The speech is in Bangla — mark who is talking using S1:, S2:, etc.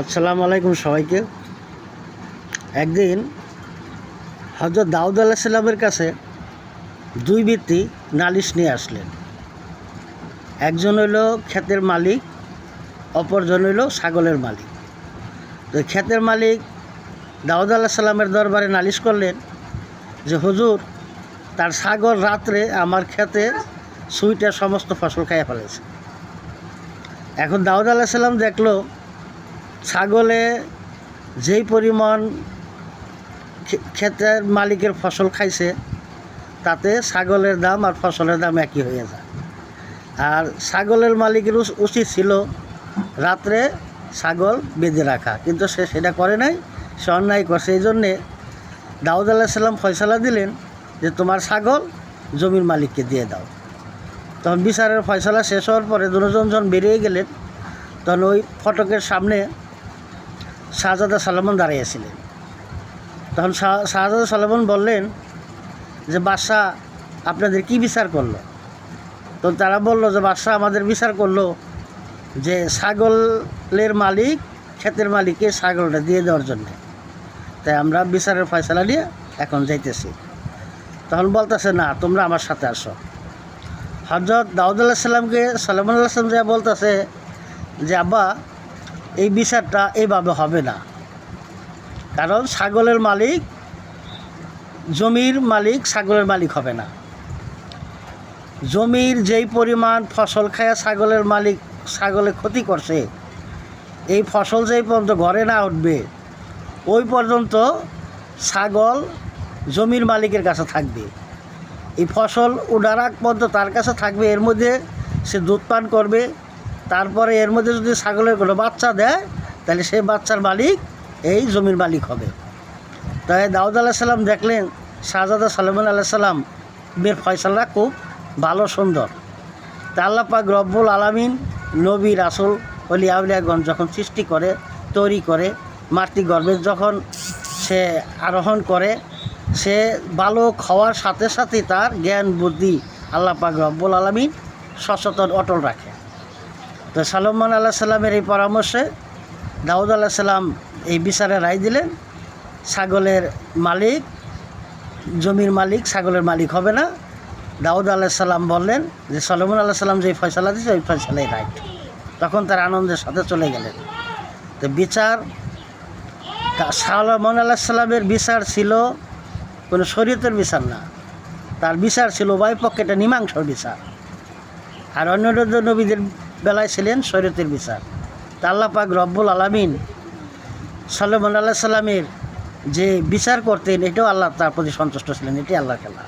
S1: আসসালামু আলাইকুম সবাইকে। একদিন হজরত দাউদ আলাহিসাল্লামের কাছে দুই ব্যক্তি নালিশ নিয়ে আসলেন। একজন হইল ক্ষেতের মালিক, অপরজন হইল ছাগলের মালিক। তো ক্ষেতের মালিক দাউদ আল্লাহ সাল্লামের দরবারে নালিশ করলেন যে, হুজুর, তার ছাগল রাত্রে আমার ক্ষেতে সুইটা সমস্ত ফসল খাইয়া ফেলেছে। এখন দাউদ আল্লাহ সাল্লাম দেখল ছাগলে যেই পরিমাণ ক্ষেতের মালিকের ফসল খাইছে, তাতে ছাগলের দাম আর ফসলের দাম একই হয়ে যায়। আর ছাগলের মালিকের উচিত ছিল রাত্রে ছাগল বেঁধে রাখা, কিন্তু সে সেটা করে নাই, সে অন্যায় করছে। এই জন্যে দাউদ আল্লাহ সাল্লাম ফয়সালা দিলেন যে, তোমার ছাগল জমির মালিককে দিয়ে দাও। তখন বিচারের ফয়সালা শেষ হওয়ার পরে দুজন জন বেরিয়ে গেলেন। তখন ওই ফটকের সামনে শাহজাদা সালামন দাঁড়িয়েছিলেন তখন শাহজাদা সালামন বললেন যে, বাদশাহ, আপনাদের কি বিচার করল? তো তারা বলল যে, বাদশাহ, আমাদের বিচার করল যে, ছাগলের মালিক, ক্ষেতের মালিককে ছাগলটা দিয়ে দেওয়ার জন্য। তাই আমরা বিচারের ফয়সলা নিয়ে এখন যাইতেছি। তখন বলতেছে, না, তোমরা আমার সাথে আসো। হজরত দাউদ আল্লাহ সাল্লামকে সালামান আল্লাহ সাল্লাম যা বলতেছে যে, আব্বা এই বিচারটা এইভাবে হবে না। কারণ ছাগলের মালিক, জমির মালিক ছাগলের মালিক হবে না। জমির যেই পরিমাণ ফসল খায়া ছাগলের মালিক ছাগলে ক্ষতি করছে, এই ফসল যেই পর্যন্ত ঘরে না উঠবে, ওই পর্যন্ত ছাগল জমির মালিকের কাছে থাকবে। এই ফসল উঠার আগ পর্যন্ত তার কাছে থাকবে, এর মধ্যে সে দুধ পান করবে তারপরে এর মধ্যে যদি ছাগলের কোনো বাচ্চা দেয়, তাহলে সেই বাচ্চার মালিক এই জমির মালিক হবে। তাই দাউদ আলাহ সাল্লাম দেখলেন, শাহজাদা সালমান আলাহ সাল্লাম বের ফয়সালা খুব ভালো, সুন্দর। তা আল্লাহ পাক রব্বুল আলামিন নবী, রাসুল অলি আউলিয়াগঞ্জ যখন সৃষ্টি করে, তৈরি করে মাতৃ গর্ভে যখন সে আরোহণ করে, সে বালক হওয়ার সাথে সাথে তার জ্ঞান, বুদ্ধি আল্লাহ পাক রব্বুল আলমিন সচেতন, অটল রাখে। তো সালমান আল্লাহ সাল্লামের এই পরামর্শে দাউদ আল্লাহ সাল্লাম এই বিচারে রায় দিলেন, ছাগলের মালিক, জমির মালিক ছাগলের মালিক হবে না। দাউদ আল্লাহ সাল্লাম বললেন যে, সলমন আল্লাহ সাল্লাম যে ফয়সালা দিয়েছে, ওই ফয়সালাই রাইট। তখন তার আনন্দের সাথে চলে গেলেন। তো বিচার সালমন আল্লাহ সাল্লামের বিচার ছিল কোনো শরীয়তের বিচার না। তার বিচার ছিল উভয় পক্ষে এটা মীমাংসার বিচার। আর অন্য অন্য নবীদের বেলায় ছিলেন শরীয়তের বিচার। তা আল্লাহ পাক রব্বুল আলমিন সাল্লাম আল্লাহ সাল্লামের যে বিচার করতেন, এটাও আল্লাহ তার প্রতি সন্তুষ্ট ছিলেন এটি আল্লাহ খেলা।